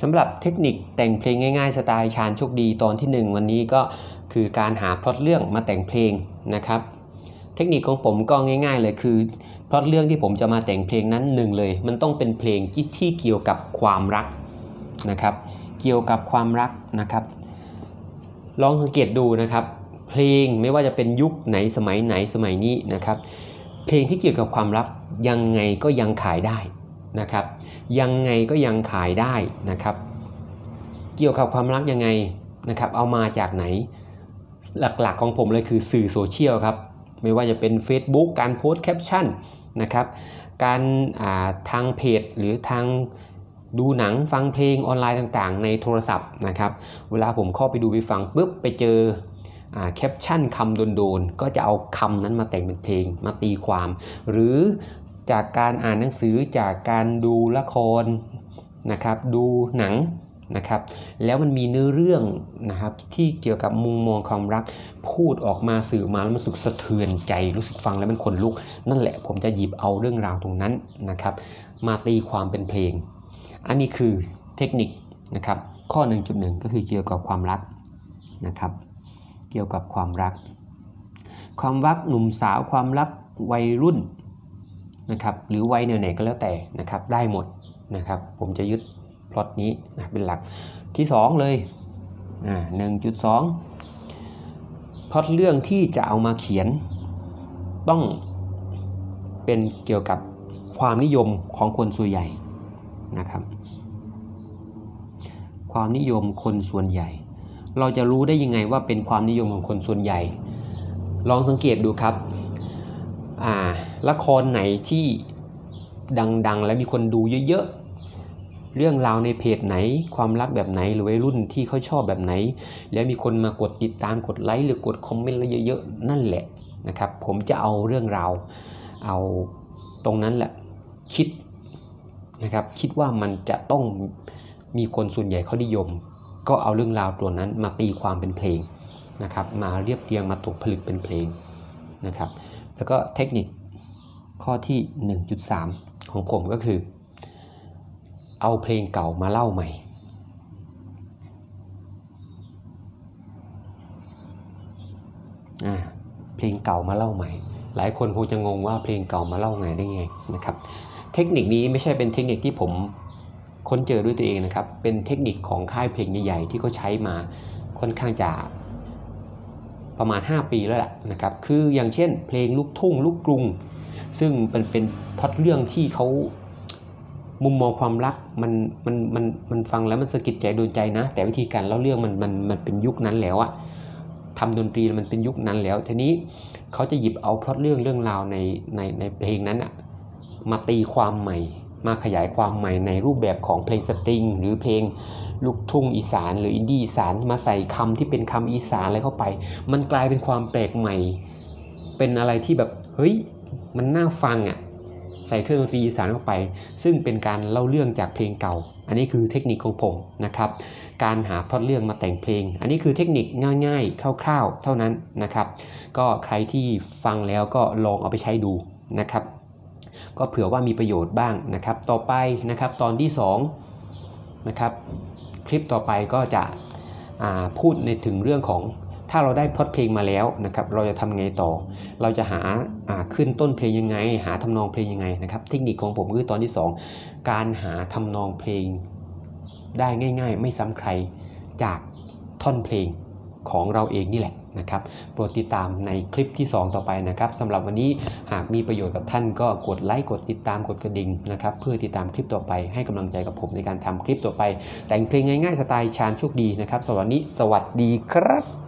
สำหรับเทคนิคแต่งเพลงง่ายๆ สไตล์ชาญโชคดีตอนที่ 1 วันนี้ก็คือการหาพล็อตเรื่องมาแต่งเพลงนะครับ เทคนิคของผมก็ง่าย ๆ เลยคือพล็อตเรื่องที่ผมจะมาแต่งเพลงนั้นหนึ่งเลย มันต้องเป็นเพลงที่ที่เกี่ยวกับความรักนะครับ เกี่ยวกับความรักนะครับ ลองสังเกตดูนะครับ เพลงไม่ว่าจะเป็นยุคไหนสมัยไหนสมัยนี้นะครับ เพลงที่เกี่ยวกับความรักยังไงก็ยังขายได้ นะครับยังไงก็ยังขายได้นะครับ เกี่ยวกับความรักยังไงนะครับเอามาจากไหนหลักๆของผมเลยคือสื่อโซเชียลครับไม่ว่าจะเป็น Facebook การโพสต์แคปชั่นนะครับการทางเพจหรือทางดูหนังฟังเพลงออนไลน์ต่างๆ ในโทรศัพท์นะครับเวลาผมเข้าไปดูไปฟังปุ๊บไปเจอแคปชั่นคำโดนๆ ก็จะเอาคำนั้นมาแต่งเป็นเพลงมาตีความ หรือ จากการอ่านหนังสือจากการดูละครนะครับ ดูหนังนะครับ แล้วมันมีเนื้อเรื่องนะครับที่เกี่ยวกับมุมมองความรักพูดออกมาสื่อมาแล้วมันสุกสะเทือนใจรู้สึกฟังแล้วมันขนลุก นั่นแหละผมจะหยิบเอาเรื่องราวตรงนั้นนะครับ มาตีความเป็นเพลง อันนี้คือเทคนิคนะครับ ข้อ 1.1 ก็คือเกี่ยวกับความรักนะครับ เกี่ยวกับความรัก ความรักหนุ่มสาวความรักวัยรุ่น นะครับหรือวัยไหนก็แล้วแต่นะครับได้หมดนะครับผมจะยึดพล็อตนี้นะเป็นหลักที่ 2 เลยอ่าหนึ่งจุดสองพล็อตเรื่องที่จะเอามาเขียนต้องเป็นเกี่ยวกับความนิยมของคนส่วนใหญ่นะครับ ความนิยมคนส่วนใหญ่ เราจะรู้ได้ยังไงว่าเป็นความนิยมของคนส่วนใหญ่ ลองสังเกตดูครับ อ่าละครไหนที่ดังๆ และมีคนดูเยอะๆ เรื่องราวในเพจไหน ความรักแบบไหนหรือวัยรุ่นที่เขาชอบแบบไหน แล้วมีคนมากดติดตามกดไลค์หรือกดคอมเมนต์แล้วเยอะๆ นั่นแหละนะครับ ผมจะเอาเรื่องราว เอาตรงนั้นแหละคิดนะครับ คิดว่ามันจะต้องมีคนส่วนใหญ่เขานิยม ก็เอาเรื่องราวตัวนั้นมาตีความเป็นเพลงนะครับ มาเรียบเรียงมาตกผลึกเป็นเพลงนะครับ แล้วก็เทคนิคข้อที่ 1.3 ของผมก็คือ เอาเพลงเก่ามาเล่าใหม่ เพลงเก่ามาเล่าใหม่ หลายคนคงจะงงว่าเพลงเก่ามาเล่าไงได้ไงนะครับ เทคนิคนี้ไม่ใช่เป็นเทคนิคที่ผมค้นเจอด้วยตัวเองนะครับ เป็นเทคนิคของค่ายเพลงใหญ่ๆที่เขาใช้มาค่อนข้างจะ ประมาณ 5 ปีแล้วแหละนะครับคืออย่างเช่น เพลงลูกทุ่งลูกกรุง ซึ่งเป็นเป็นพล็อตเรื่องที่เขามุมมองความรักมันมันมันมันฟังแล้วมันสะกิดใจโดนใจนะ แต่วิธีการเล่าเรื่องมันมันมันเป็นยุคนั้นแล้วอะทำดนตรีมันเป็นยุคนั้นแล้ว ทีนี้เขาจะหยิบเอาพล็อตเรื่องเรื่องราวในในในเพลงนั้นอะมาตีความใหม่ มาขยายความใหม่ในรูปแบบของเพลงสตริง หรือเพลงลูกทุ่งอีสานหรืออินดี้อีสานมาใส่คำที่เป็นคำอีสานอะไรเข้าไป มันกลายเป็นความแปลกใหม่ เป็นอะไรที่แบบเฮ้ยมันน่าฟังอะ่ะใส่เครื่องดนตรีอีสานเข้าไป ซึ่งเป็นการเล่าเรื่องจากเพลงเก่า อันนี้คือเทคนิคของผมนะครับ การหาพล็อตเรื่องมาแต่งเพลง อันนี้คือเทคนิคง่ายๆ คร่าวๆ เท่านั้นนะครับ ก็ใครที่ฟังแล้วก็ลองเอาไปใช้ดูนะครับ ก็เผื่อว่ามีประโยชน์บ้างนะครับ ต่อไปนะครับตอนที่2นะครับคลิปต่อไปก็จะพูดในถึงเรื่องของถ้าเราได้พล็อตเพลงมาแล้วนะครับเราจะทำไงต่อ เราจะหาขึ้นต้นเพลงยังไง หาทำนองเพลงยังไงนะครับเทคนิคของผมคือตอนที่ 2 การหาทำนองเพลงได้ง่าย ๆ ไม่ซ้ำใครจากท่อนเพลงของเราเองนี่แหละ นะครับโปรดติดตามในคลิปที่ 2 ต่อไปนะครับสำหรับวันนี้หากมีประโยชน์กับท่านก็กดไลค์กดติดตามกดกระดิ่งนะครับเพื่อติดตามคลิปต่อไปให้กำลังใจกับผมในการทำคลิปต่อไป แต่งเพลงง่ายๆสไตล์ชาญโชคดีนะครับสวัสดีสวัสดีครับ